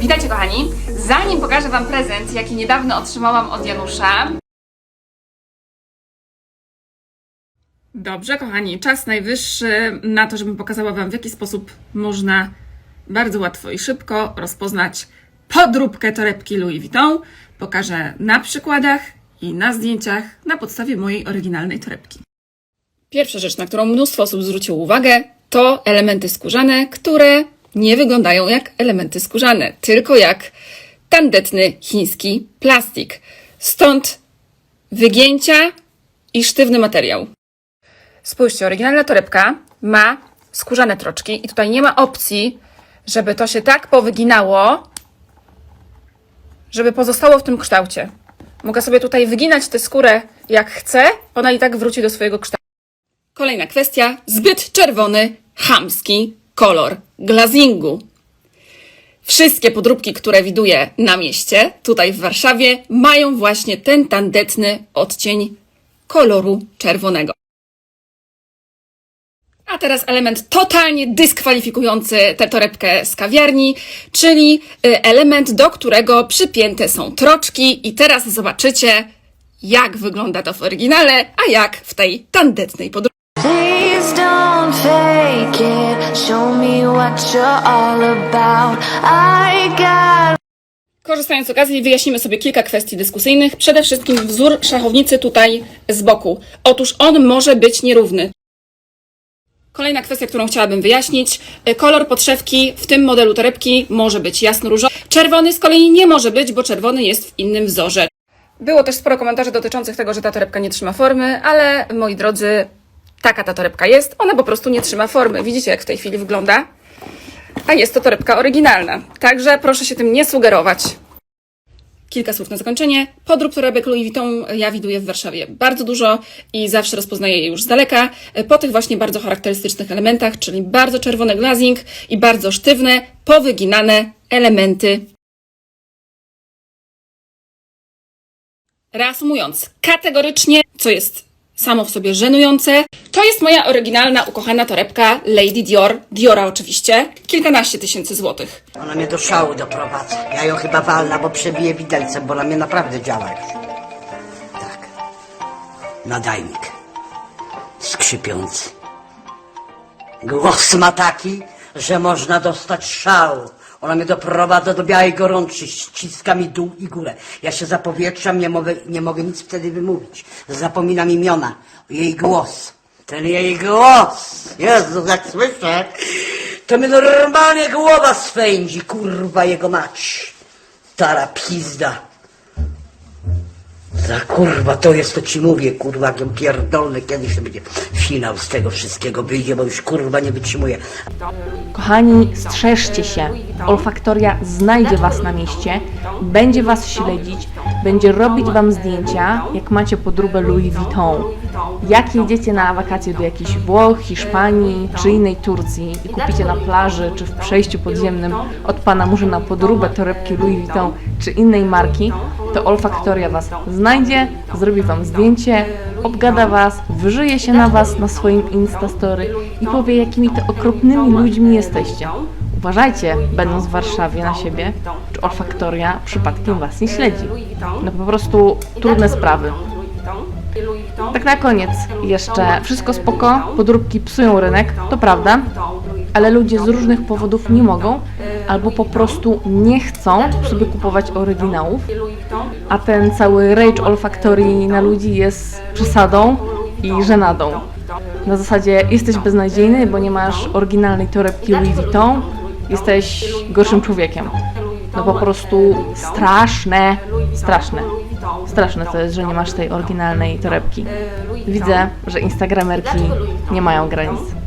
Witajcie kochani! Zanim pokażę Wam prezent, jaki niedawno otrzymałam od Janusza. Dobrze, kochani, czas najwyższy na to, żebym pokazała Wam, w jaki sposób można bardzo łatwo i szybko rozpoznać podróbkę torebki Louis Vuitton. Pokażę na przykładach i na zdjęciach na podstawie mojej oryginalnej torebki. Pierwsza rzecz, na którą mnóstwo osób zwróciło uwagę, to elementy skórzane, które nie wyglądają jak elementy skórzane, tylko jak tandetny chiński plastik. Stąd wygięcia i sztywny materiał. Spójrzcie, oryginalna torebka ma skórzane troczki i tutaj nie ma opcji, żeby to się tak powyginało, żeby pozostało w tym kształcie. Mogę sobie tutaj wyginać tę skórę jak chcę, ona i tak wróci do swojego kształtu. Kolejna kwestia, zbyt czerwony, chamski kolor glazingu. Wszystkie podróbki, które widuję na mieście, tutaj w Warszawie, mają właśnie ten tandetny odcień koloru czerwonego. A teraz element totalnie dyskwalifikujący tę torebkę z kawiarni, czyli y, element, do którego przypięte są troczki. I teraz zobaczycie, jak wygląda to w oryginale, a jak w tej tandetnej podróży. Please don't fake it. Show me what you're all about. I got. Korzystając z okazji, wyjaśnimy sobie kilka kwestii dyskusyjnych. Przede wszystkim wzór szachownicy tutaj z boku. Otóż on może być nierówny. Kolejna kwestia, którą chciałabym wyjaśnić. Y, Kolor podszewki w tym modelu torebki może być jasno-różowy. Czerwony z kolei nie może być, bo czerwony jest w innym wzorze. Było też sporo komentarzy dotyczących tego, że ta torebka nie trzyma formy, ale moi drodzy, taka ta torebka jest. Ona po prostu nie trzyma formy. Widzicie, jak w tej chwili wygląda? A jest to torebka oryginalna. Także proszę się tym nie sugerować. Kilka słów na zakończenie. Podrób torebek Louis Vuitton ja widuję w Warszawie bardzo dużo i zawsze rozpoznaję je już z daleka po tych właśnie bardzo charakterystycznych elementach, czyli bardzo czerwony glazing i bardzo sztywne, powyginane elementy. Reasumując, kategorycznie, co jest samo w sobie żenujące, to jest moja oryginalna, ukochana torebka Lady Dior, Diora oczywiście, kilkanaście tysięcy złotych. Ona mnie do szału doprowadza. Ja ją chyba walna, bo przebiję widelcem, bo na mnie naprawdę działa już. Tak. Nadajnik. Skrzypiący. Głos ma taki, że można dostać szału. Ona mnie doprowadza do białej gorączy, ściska mi dół i górę. Ja się zapowietrzam, nie mogę, nie mogę nic wtedy wymówić. Zapominam imiona. Jej głos. Ten jej głos. Jezu, jak słyszę, to mi normalnie głowa swędzi, kurwa jego mać. Tara pizda. Za kurwa, to jest to ci mówię, kurwa, jak ją pierdolny, kiedyś to będzie finał z tego wszystkiego wyjdzie, bo już kurwa nie wytrzymuje. Kochani, strzeżcie się. Olfaktoria znajdzie Was na mieście, będzie Was śledzić, będzie robić Wam zdjęcia, jak macie podróbę Louis Vuitton. Jak jedziecie na wakacje do jakichś Włoch, Hiszpanii czy innej Turcji i kupicie na plaży czy w przejściu podziemnym od Pana Murzyna podróbę torebki Louis Vuitton czy innej marki, to olfaktoria Was znajdzie, zrobi Wam zdjęcie, obgada Was, wyżyje się na Was na swoim Instastory i powie, jakimi to okropnymi ludźmi jesteście. Uważajcie, będąc w Warszawie na siebie, czy olfaktoria przypadkiem Was nie śledzi. No po prostu trudne sprawy. Tak na koniec jeszcze wszystko spoko, podróbki psują rynek, to prawda, ale ludzie z różnych powodów nie mogą albo po prostu nie chcą sobie kupować oryginałów, a ten cały rage olfaktorii na ludzi jest przesadą i żenadą. Na zasadzie jesteś beznadziejny, bo nie masz oryginalnej torebki Louis Vuitton, jesteś gorszym człowiekiem. No po prostu straszne, straszne. Straszne to jest, że nie masz tej oryginalnej torebki. Widzę, że instagramerki nie mają granic.